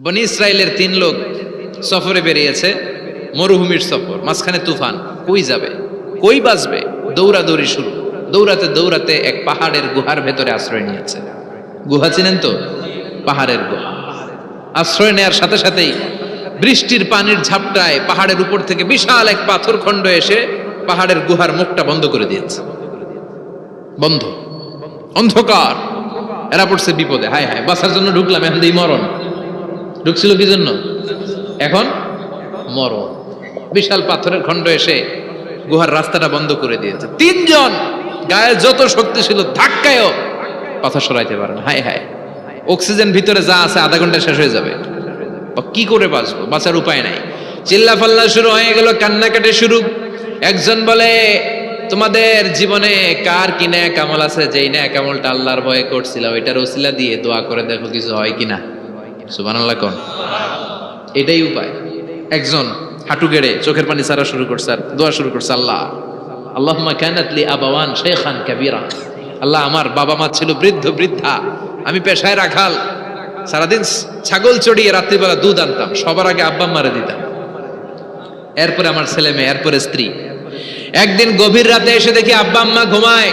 বনি ইসরায়েলের তিন লোক সফরে বেরিয়েছে, মরুভূমির সফর, মাঝখানে তুফান, কই যাবে? কই বাঁচবে? দৌড়াদৌড়ি শুরু। দৌড়াতে দৌড়াতে এক পাহাড়ের গুহার ভেতরে আশ্রয় নিয়েছে। গুহা চিনেন তো? পাহাড়ের গুহা। আশ্রয় নেয়ার সাথে সাথেই বৃষ্টির পানির ঝাপটায় পাহাড়ের উপর থেকে বিশাল এক পাথর খণ্ড এসে পাহাড়ের গুহার মুখটা বন্ধ করে দিয়েছে। বন্ধ। অন্ধকার। এরা পড়ছে বিপদে। হায় হায় বাসার জন্য ঢুকলাম, এখন মরণ। ঢুকছিল কি জন্য? এখন মরণ। বিশাল পাথরের খণ্ড এসে গুহার রাস্তাটা বন্ধ করে দিয়েছে। তিনজন গায়ে যত শক্তি ছিল, ধাক্কায়ও পাথর সরাইতে পারে না। হায় হায়। অক্সিজেন ভিতরে যা আছে, আধা ঘণ্টা শেষ হয়ে যাবে। কি করে বাঁচবো? বাঁচার উপায় নাই। চিল্লা ফাল্লা শুরু হয়ে গেল, কান্নাকাটি শুরু। একজন বলে, তোমাদের জীবনে কার কি ন্যাক আমল আছে? যেই ন্যাক আমলটা আল্লাহর ভয়ে করছিল ওইটার ওসিলা দিয়ে দোয়া করে দেখো কিছু হয় কিনা। সুবহানাল্লাহ কোন? এটাই উপায়। একজন হাঁটু গেড়ে চোখের পানি ছাড়া শুরু করছে আর দোয়া শুরু করছে, আল্লাহ। আল্লাহুম্মা কানাত লি আবাওয়ান শাইখান কাবীরা। আল্লাহ, আমার বাবা মা ছিল বৃদ্ধ, বৃদ্ধা। আমি পেশায় রাখাল। সারাদিন ছাগল চড়িয়ে রাত্রিবেলা দুধ আনতাম, সবার আগে আব্বা মারে দিতাম। এরপরে আমার ছেলে মেয়ে, এরপরে স্ত্রী। একদিন গভীর রাতে এসে দেখি আব্বা আম্মা ঘুমায়।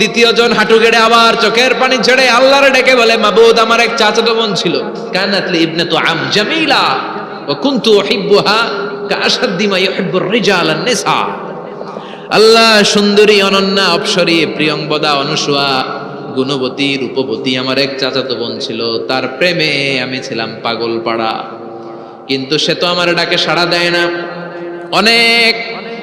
দ্বিতীয় জন হাঁটু গেড়ে আবার চোখের পানি ছেড়ে আল্লাহর ডেকে বলে, মাবুদ, আমার এক চাচাতো বোন ছিল। কানাতলি ইবনে তো আম জামিলা। ও কুনতু উহিব্বুহা কাআশাদ্দি মা ইউহিব্বুর রিজাল নিসা। আল্লাহ সুন্দরী, অনন্যা, অপসরী প্রিয়ংবদা অনুসুয়া, গুণবতী, রূপবতী আমার এক চাচাতো বোন ছিল। তার প্রেমে আমি ছিলাম পাগল পাড়া কিন্তু সে তো আমার ডাকে সাড়া দেয় না। অনেক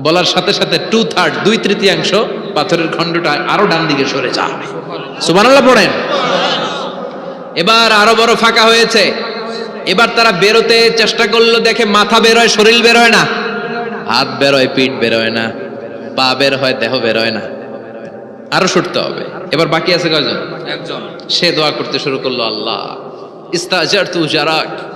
বলার সাথে সাথে টু থার্ড দুই তৃতীয়াংশ পাথরের খণ্ডটা আরও ডান দিকে সরে যাবে। সুবহানাল্লাহ পড়েন। এবার আরও বড় ফাঁকা হয়েছে। এবার তারা বেরোতে চেষ্টা করল দেখে মাথা বেরোয় শরীর বেরোয় না। হাত বেরোয় পিঠ বেরোয় না। পা বের হয় দেহ বেরোয় না। আরও সরতে হবে। এবার বাকি আছে কয়জন? একজন। সে দোয়া করতে শুরু করল আল্লাহ। ইস্তাজার তু জারাক।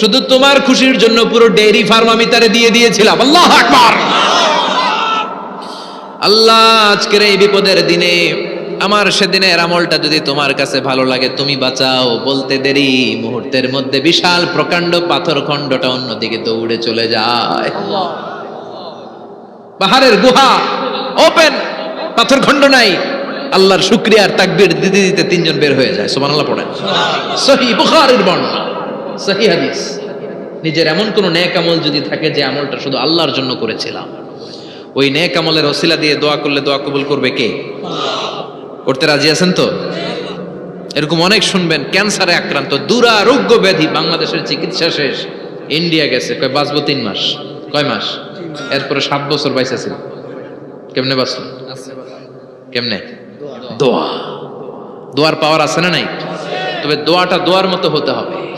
শুধু তোমার খুশির জন্য পুরো ডেয়ারি ফার্ম আমি তারে দিয়ে দিয়েছিলাম। আল্লাহ আকবার। আল্লাহ, আজকের এই বিপদের দিনে আমার সেদিনের আমলটা যদি তোমার কাছে ভালো লাগে, তুমি বাঁচাও। বলতে দেরি, মুহূর্তের মধ্যে বিশাল প্রকাণ্ড পাথর খণ্ডটা অন্যদিকে দৌড়ে চলে যায়। পাহাড়ের গুহা ওপেন পাথর খণ্ড নাই। আল্লাহর শুক্রিয়ার তাকবীর দিতে দিতে তিনজন বের হয়ে যায়। সুবহানাল্লাহ পড়েন। সহি বুখারীর বর্ণনা। সহি হাদিস। নিজের এমন কোন নেক আমল যদি থাকে যে আমলটা শুধু আল্লাহর জন্য করেছিলাম। ওই নেক আমলের ওসিলা দিয়ে দোয়া করলে দোয়া কবুল করবে কে? করতে রাজি আছেন তো? এরকম অনেক শুনবেন, ক্যান্সারে আক্রান্ত, দুরারোগ্য ব্যাধি, বাংলাদেশের চিকিৎসা শেষ, ইন্ডিয়া গেছে। কয়, বাঁচবো তিন মাস। কয় মাস? এরপরে সাত বছর বাইসা ছিল কেমনে বাঁচলো? কেমনে? দোয়া। দোয়ার পাওয়ার আছে না নাই? তবে দোয়াটা দোয়ার মতো হতে হবে।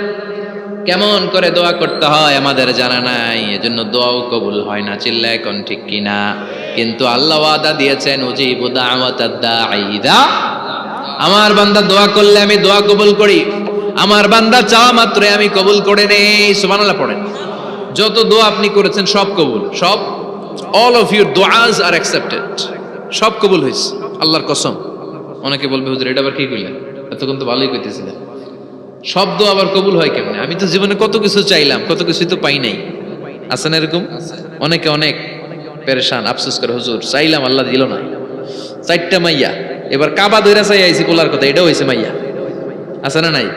কেমন করে দোয়া করতে হয় আমাদের জানা নাই, এজন্য দোয়াও কবুল হয় না চিল্লা এখন ঠিক কিনা? কিন্তু আল্লাহ ওয়াদা দিয়েছেন, উজিবু দাওয়াতাদ দাঈদা। আমার বান্দা দোয়া করলে আমি দোয়া কবুল করি, আমার বান্দা চাওয়া মাত্রই আমি কবুল করে নেই, সুবহানাল্লাহ পড়েন। যত দোয়া আপনি করেছেন, সব কবুল, সব অল অফ ইউর দোয়াজ আর অ্যাকসেপ্টেড সব কবুল হয়েছে, আল্লাহর কসম। অনেকে বলবে, হুজুর, এটা আবার কি কইলেন? এতক্ষণ তো ভালোই কইতেছিলেন। শব্দ আবার কবুল হয় কেমনে? আমি তো জীবনে কত কিছু চাইলাম কত কিছুই তো পাই নাই। আছে না এরকম? অনেকে অনেক পেরেশান আফসোস করে হুজুর চাইলাম আল্লাহ দিল না। চারটা মাইয়া এবার কাবা দইরা চাই আইছি কোলার কথা এটাও হয়েছে মাইয়া। আছে না নাই?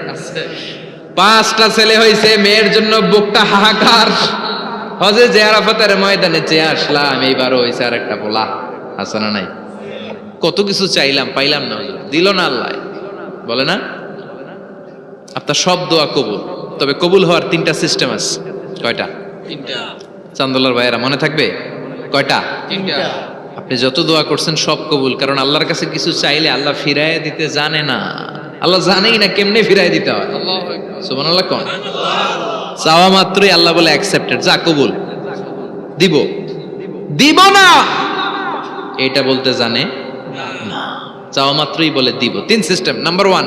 পাঁচটা ছেলে হয়েছে মেয়ের জন্য বুকটা হাহাকার। হজে যে আরাফাতের ময়দানে চেয়ে আসলাম এইবারও হয়েছে আর একটা পোলা। আছে না নাই? কত কিছু চাইলাম পাইলাম না হুজুর। দিল না আল্লাহ। বলে না? আপনার সব দোয়া কবুল। তবে কবুল হওয়ার তিনটা সিস্টেম আছে। কয়টা? চান্দোলার ভাইয়েরা মনে থাকবে? কয়টা? আপনি যত দোয়া করছেন সব কবুল কারণ আল্লাহর কাছে কিছু চাইলে আল্লাহ ফিরায় দিতে জানে না। আল্লাহ জানেই না কেমনে ফিরায় দিতে হয়। সুবান আল্লাহ কন। চাওয়া মাত্রই আল্লাহ বলে অ্যাকসেপ্টেড যা কবুল। দিব। দিব না! এটা বলতে জানে না। চাওয়া মাত্রই বলে দিব। তিন সিস্টেম নাম্বার ওয়ান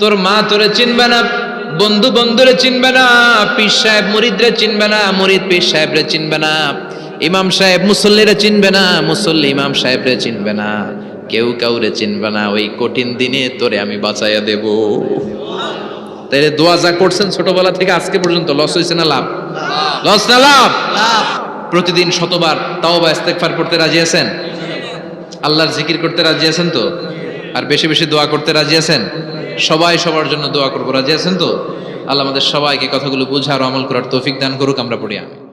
তোর মা তোরে চিনবে না, বন্ধু বন্ধুরে চিনবে না, পীর সাহেব মুরিদরে চিনবে না, মুরিদ পীর সাহেবরে চিনবে না, ইমাম সাহেব মুসল্লিরে চিনবে না, মুসল্লি ইমাম সাহেবরে চিনবে না, কেউ কাউরে চিনবে না, ওই কঠিন দিনে তোরে আমি বাঁচাইয়া দেব। তাইলে দোয়া যা করছেন ছোটবেলা থেকে আজকে পর্যন্ত, লস হয়েছে না লাভ? লস না লাভ? প্রতিদিন শতবার তাও বা ইস্তেগফার করতে রাজি আছেন? আল্লাহর জিকির করতে রাজি আছেন তো? আর বেশি বেশি দোয়া করতে রাজি আছেন? সবাই সবার জন্য দোয়া করব। রাজি আছেন তো? আল্লাহ আমাদের সবাইকে কথাগুলো বুঝার আমল করার তৌফিক দান করুক, আমরা পড়ি আমি